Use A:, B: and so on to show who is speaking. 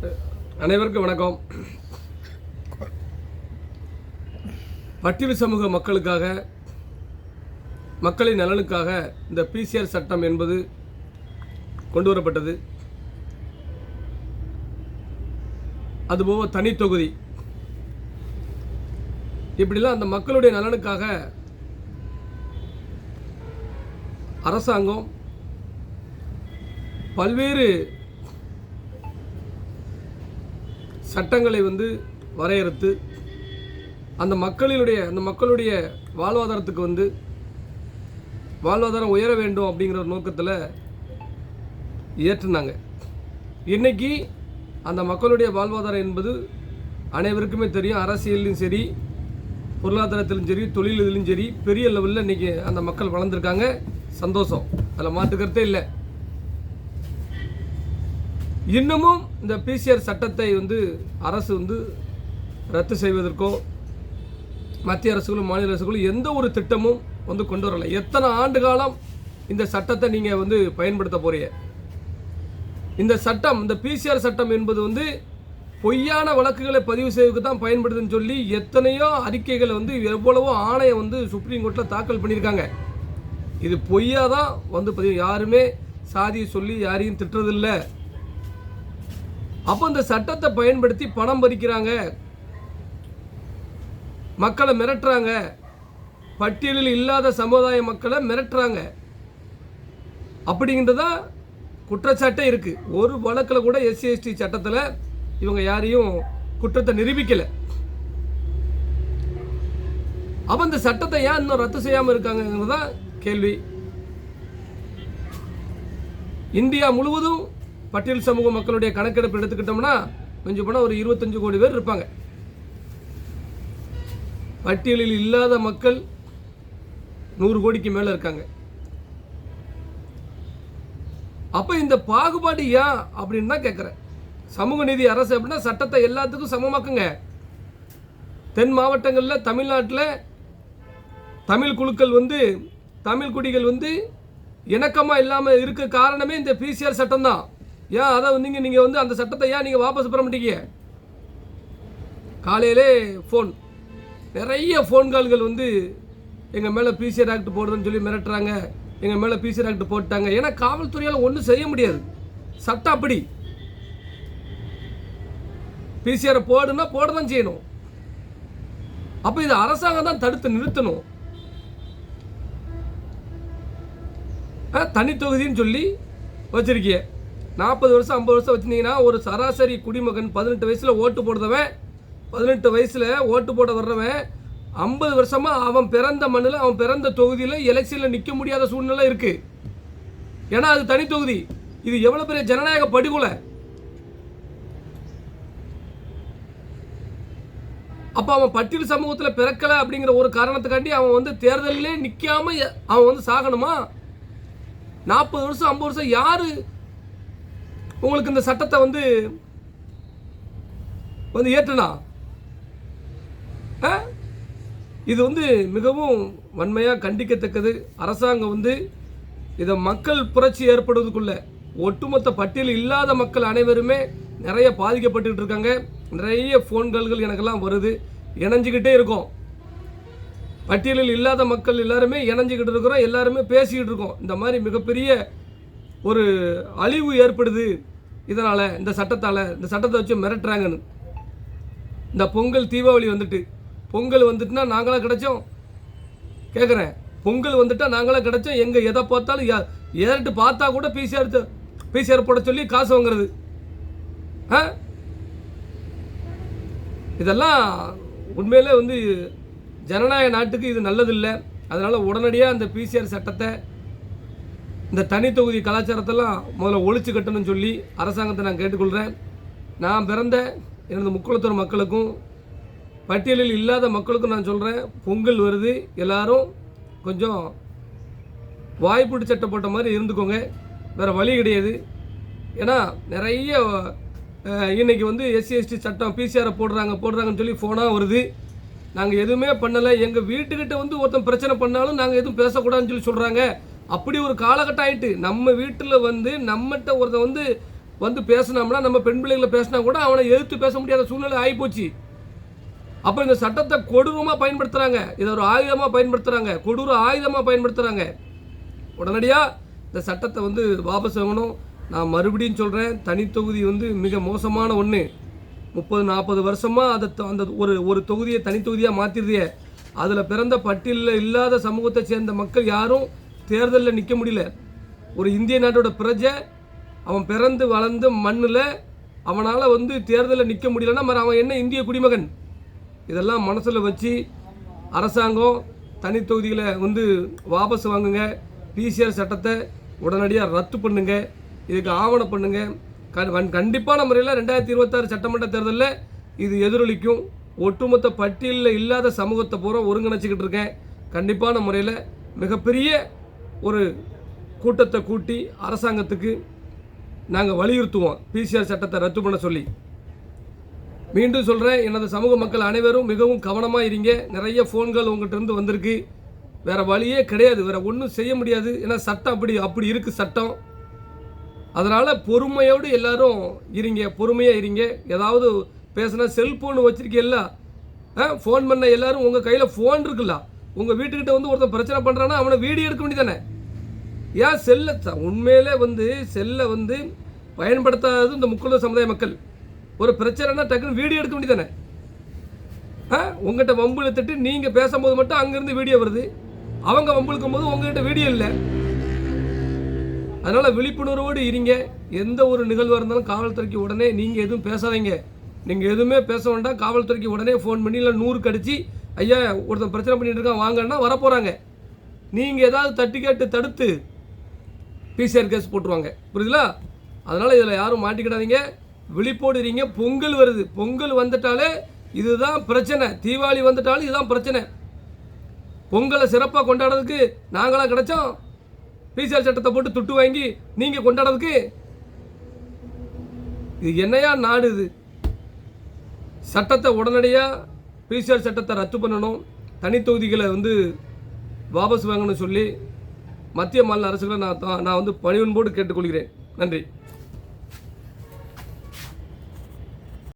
A: அனைவருக்கும் வணக்கம். பட்டியல் சமூக மக்களுக்காக மக்களின் நலனுக்காக இந்த பிசிஆர் சட்டம் என்பது கொண்டு வரப்பட்டது. அதுபோக தனி தொகுதி. இப்படிலாம் அந்த மக்களுடைய நலனுக்காக அரசாங்கம் பல்வேறு சட்டங்களை வந்து வரையறுத்து அந்த மக்களினுடைய அந்த மக்களுடைய வாழ்வாதாரத்துக்கு வந்து வாழ்வாதாரம் உயர வேண்டும் அப்படிங்கிற ஒரு நோக்கத்தில் ஏற்றுனாங்க இன்னைக்கு அந்த மக்களுடைய வாழ்வாதாரம் என்பது அனைவருக்குமே தெரியும். அரசியலிலும் சரி பொருளாதாரத்திலும் சரி தொழில் இதிலும் சரி பெரிய லெவலில் இன்றைக்கி அந்த மக்கள் வளர்ந்துருக்காங்க. சந்தோஷம். அதில் மாற்றுக்கிறதே இல்லை. இன்னமும் இந்த பிசிஆர் சட்டத்தை வந்து அரசு வந்து ரத்து செய்வதற்கோ மத்திய அரசுகளும் மாநில அரசுகளும் எந்த ஒரு திட்டமும் வந்து கொண்டு வரல. எத்தனை ஆண்டு காலம் இந்த சட்டத்தை நீங்கள் வந்து பயன்படுத்த போறீங்க? இந்த சட்டம் இந்த பிசிஆர் சட்டம் என்பது வந்து பொய்யான வழக்குகளை பதிவு செய்வதற்கு தான் பயன்படுதுன்னு சொல்லி எத்தனையோ அறிக்கைகளை வந்து எவ்வளவோ ஆணையம் வந்து சுப்ரீம் கோர்ட்டில் தாக்கல் பண்ணியிருக்காங்க. இது பொய்யாக தான் வந்து பதிவு. யாருமே சாதியை சொல்லி யாரையும் திட்டுறதில்லை. அப்போ இந்த சட்டத்தை பயன்படுத்தி பணம் பறிக்கிறாங்க. மக்களை மிரட்டுறாங்க. பட்டியலில் இல்லாத சமுதாய மக்களை மிரட்டுறாங்க. அப்படிங்கிறதா குற்றச்சாட்டே இருக்கு. ஒரு வழக்கில் கூட எஸ்சி எஸ்டி சட்டத்தில் இவங்க யாரையும் குற்றத்தை நிரூபிக்கல. அப்ப இந்த சட்டத்தை ஏன் இன்னும் ரத்து செய்யாமல் இருக்காங்கிறது தான் கேள்வி. இந்தியா முழுவதும் பட்டியல் சமூக மக்களுடைய கணக்கெடுப்பு எடுத்துக்கிட்டோம்னா கொஞ்சம் போனால் ஒரு இருபத்தஞ்சு கோடி பேர் இருப்பாங்க. பட்டியலில் இல்லாத மக்கள் நூறு கோடிக்கு மேலே இருக்காங்க. அப்போ இந்த பாகுபாடு ஏன் அப்படின்னு தான் கேட்குறேன் சமூக நீதி அரசு அப்படின்னா சட்டத்தை எல்லாத்துக்கும் சமமாக்குங்க தென் மாவட்டங்களில் தமிழ்நாட்டில் தமிழ் குழுக்கள் வந்து தமிழ் குடிகள் வந்து இணக்கமாக இல்லாமல் இருக்க காரணமே இந்த பிசிஆர் சட்டம் தான். ஏன் அதை நீங்கள் நீங்கள் வந்து அந்த சட்டத்தை ஏன் நீங்கள் வாபஸ் பெற மாட்டீங்க? காலையிலே ஃபோன் நிறைய ஃபோன் கால்கள் வந்து எங்கள் மேலே பிசிஆர் ஆக்ட் போடுதுன்னு சொல்லி மிரட்டுறாங்க. எங்கள் மேலே பிசிஆர் ஆக்ட் போட்டாங்க. ஏன்னா காவல்துறையால் ஒன்றும் செய்ய முடியாது. சட்டம் அப்படி. பிசிஆரை போடுன்னா போட தான் செய்யணும். அப்போ இது அரசாங்கம் தான் தடுத்து நிறுத்தணும். ஆ, தனி தொகுதின்னு சொல்லி வச்சிருக்கிய. நாற்பது வருஷம் ஐம்பது வருஷம் வச்சுருந்தீங்கன்னா ஒரு சராசரி குடிமகன் பதினெட்டு வயசில் ஓட்டு போடுறவன் பதினெட்டு வயசில் ஓட்டு போட வர்றவன் ஐம்பது வருஷமாக அவன் பிறந்த மண்ணில் அவன் பிறந்த தொகுதியில் எலெக்ஷனில் நிற்க முடியாத சூழ்நிலை இருக்குது ஏன்னா அது தனி தொகுதி. இது எவ்வளோ பெரிய ஜனநாயக படுகொலை? அப்போ அவன் பட்டியல் சமூகத்தில் பிறக்கலை அப்படிங்கிற ஒரு காரணத்துக்காண்டி அவன் வந்து தேர்தலிலே நிற்காம அவன் வந்து சாகணுமா? நாற்பது வருஷம் ஐம்பது வருஷம் யார் உங்களுக்கு இந்த சட்டத்தை வந்து வந்து ஏற்றுனா? ஆ? இது வந்து மிகவும் வன்மையாக கண்டிக்கத்தக்கது. அரசாங்கம் வந்து இதை மக்கள் புரட்சி ஏற்படுவதுக்குள்ள ஒட்டுமொத்த பட்டியல் இல்லாத மக்கள் அனைவருமே நிறைய பாதிக்கப்பட்டுக்கிட்டு இருக்காங்க. நிறைய ஃபோன்கால்கள் எனக்கெல்லாம் வருது. இணைஞ்சிக்கிட்டே இருக்கும். பட்டியலில் இல்லாத மக்கள் எல்லாருமே இணைஞ்சிக்கிட்டு இருக்கிறோம். எல்லாருமே பேசிக்கிட்டு இருக்கோம். இந்த மாதிரி மிகப்பெரிய ஒரு அழிவு ஏற்படுது. இதனால் இந்த சட்டத்தால் இந்த சட்டத்தை வச்சு மிரட்டுறாங்கன்னு. இந்த பொங்கல் தீபாவளி வந்துட்டு. பொங்கல் வந்துட்டுனா நாங்களாக கிடைச்சோம். கேட்குறேன் பொங்கல் வந்துட்டால் நாங்களாக கிடைச்சோம். எங்கே எதை பார்த்தாலும் யா- ஏறிட்டு பார்த்தா கூட பிசிஆர் பிசிஆர் போட சொல்லி காசு வாங்குறது. ஆ? இதெல்லாம் உண்மையிலே வந்து ஜனநாயக நாட்டுக்கு இது நல்லதில்லை. அதனால் உடனடியாக அந்த பிசிஆர் சட்டத்தை இந்த தனி தொகுதி கலாச்சாரத்தெல்லாம் முதல்ல ஒழிச்சு கட்டணும்னு சொல்லி அரசாங்கத்தை நான் கேட்டுக்கொள்கிறேன் நான் பிறந்த எனது முக்குளத்தூர் மக்களுக்கும் பட்டியலில் இல்லாத மக்களுக்கும் நான் சொல்கிறேன் பொங்கல் வருது எல்லாரும் கொஞ்சம் வாய்ப்புட்டு சட்டை போட்ட மாதிரி இருந்துக்கோங்க. வேறு வழி கிடையாது. ஏன்னா நிறைய இன்றைக்கி வந்து எஸ்சி எஸ்டி சட்டம் பிசிஆரை போடுறாங்க போடுறாங்கன்னு சொல்லி ஃபோனாக வருது. நாங்கள் எதுவுமே பண்ணலை. எங்கள் வீட்டுக்கிட்ட வந்து ஒருத்தன் பிரச்சனை பண்ணாலும் நாங்கள் எதுவும் பேசக்கூடாதுன்னு சொல்லி சொல்கிறாங்க அப்படி ஒரு காலகட்டம் ஆயிட்டு நம்ம வீட்டில் வந்து நம்மகிட்ட ஒருத்தன் வந்து வந்து பேசினோம்னா நம்ம பெண் பிள்ளைகளை பேசினா கூட அவனை எதிர்த்து பேச முடியாத சூழ்நிலை ஆகிப்போச்சு அப்போ இந்த சட்டத்தை கொடூரமாக பயன்படுத்துகிறாங்க இதை ஒரு ஆயுதமாக பயன்படுத்துகிறாங்க கொடூர ஆயுதமாக பயன்படுத்துகிறாங்க உடனடியாக இந்த சட்டத்தை வந்து வாபஸ் வாங்கணும். நான் மறுபடியும் சொல்கிறேன் தனித்தொகுதி வந்து மிக மோசமான ஒன்று முப்பது நாற்பது வருஷமாக அதை த- அந்த ஒரு ஒரு தொகுதியை தனித்தொகுதியாக மாற்றிடுதிய அதில் பிறந்த பட்டியலில் இல்லாத சமூகத்தை சேர்ந்த மக்கள் யாரும் தேர்தலில் நிற்க முடியல. ஒரு இந்திய நாட்டோட பிரஜை அவன் பிறந்து வளர்ந்து மண்ணில் அவனால் வந்து தேர்தலில் நிற்க முடியலன்னா மறு அவன் என்ன இந்திய குடிமகன்? இதெல்லாம் மனசில் வச்சு அரசாங்கம் தனி தொகுதிகளை வந்து வாபஸ் வாங்குங்க. பிசிஆர் சட்டத்தை உடனடியாக ரத்து பண்ணுங்க. இதுக்கு ஆவணம் பண்ணுங்க. கண் வன்- கண்டிப்பான முறையில் ரெண்டாயிரத்தி இருபத்தாறு சட்டமன்ற தேர்தலில் இது எதிரொலிக்கும். ஒட்டுமொத்த பட்டியலில் இல்லாத சமூகத்தை பூரா ஒருங்கிணைச்சிக்கிட்டு இருக்கேன். கண்டிப்பான முறையில் மிகப்பெரிய ஒரு கூட்டத்தை கூட்டி அரசாங்கத்துக்கு நாங்கள் வலியுறுத்துவோம். பிசிஆர் சட்டத்தை ரத்து பண்ண சொல்லி. மீண்டும் சொல்கிறேன் எனது சமூக மக்கள் அனைவரும் மிகவும் கவனமாக இருங்க. நிறைய ஃபோன்கள் உங்கள்கிட்ட வந்திருக்கு. வேற வழியே கிடையாது வேற ஒன்றும் செய்ய முடியாது. ஏன்னா சட்டம் அப்படி அப்படி இருக்குது சட்டம். அதனால் பொறுமையோடு எல்லாரும் இருங்க பொறுமையாக இருங்க. ஏதாவது பேசினா செல்ஃபோன் வச்சிருக்கீல்ல ஃபோன் பண்ண எல்லாரும் உங்கள் கையில் ஃபோன் இருக்குல்ல. உங்கள் வீட்டுக்கிட்ட வந்து ஒருத்தன் பிரச்சனை பண்ணுறான்னா அவனை வீடியோ எடுக்க வேண்டியதானே? ஏன் செல்லை உண்மையிலே வந்து செல்லை வந்து பயன்படுத்தாதது இந்த முக்குள சமுதாய மக்கள். ஒரு பிரச்சனைனா டக்குன்னு வீடியோ எடுக்க வேண்டியதானே? ஆ உங்கள்கிட்ட வம்புல திட்டு நீங்கள் பேசும்போது மட்டும் அங்கேருந்து வீடியோ வருது. அவங்க வம்புழுக்கும் போது உங்ககிட்ட வீடியோ இல்லை. அதனால் விழிப்புணர்வோடு இருங்க. எந்த ஒரு நிகழ்வாக இருந்தாலும் காவல்துறைக்கு உடனே நீங்கள் எதுவும் பேசாதீங்க. நீங்கள் எதுவுமே பேச வேண்டாம். காவல்துறைக்கு உடனே ஃபோன் பண்ணி இல்லை நூறு கடிச்சு ஐயா ஒருத்தன் பிரச்சனை பண்ணிட்டு இருக்கான் வாங்கன்னா வரப்போகிறாங்க நீங்கள் ஏதாவது தட்டி கேட்டு தடுத்து பிசிஆர் கேஸ் போட்டுருவாங்க. புரியுதுங்களா? அதனால் இதில் யாரும் மாட்டிக்கிடாதீங்க. விழிப்போடுறீங்க. பொங்கல் வருது. பொங்கல் வந்துட்டாலே இதுதான் பிரச்சனை. தீபாவளி வந்துட்டாலும் இதுதான் பிரச்சனை. பொங்கலை சிறப்பாக கொண்டாடுறதுக்கு நாங்களாம் கிடச்சோம். பிசிஆர் சட்டத்தை போட்டு துட்டு வாங்கி நீங்கள் கொண்டாடுறதுக்கு. இது என்னையா நாடு இது? சட்டத்தை உடனடியாக பிசிஆர் சட்டத்தை ரத்து பண்ணணும். தனி தொகுதிகளை வந்து வாபஸ் வாங்கணும்னு சொல்லி மத்திய மாநில அரசுகளை நான் தான் நான் வந்து பணிவன்போடு கேட்டுக்கொள்கிறேன். நன்றி.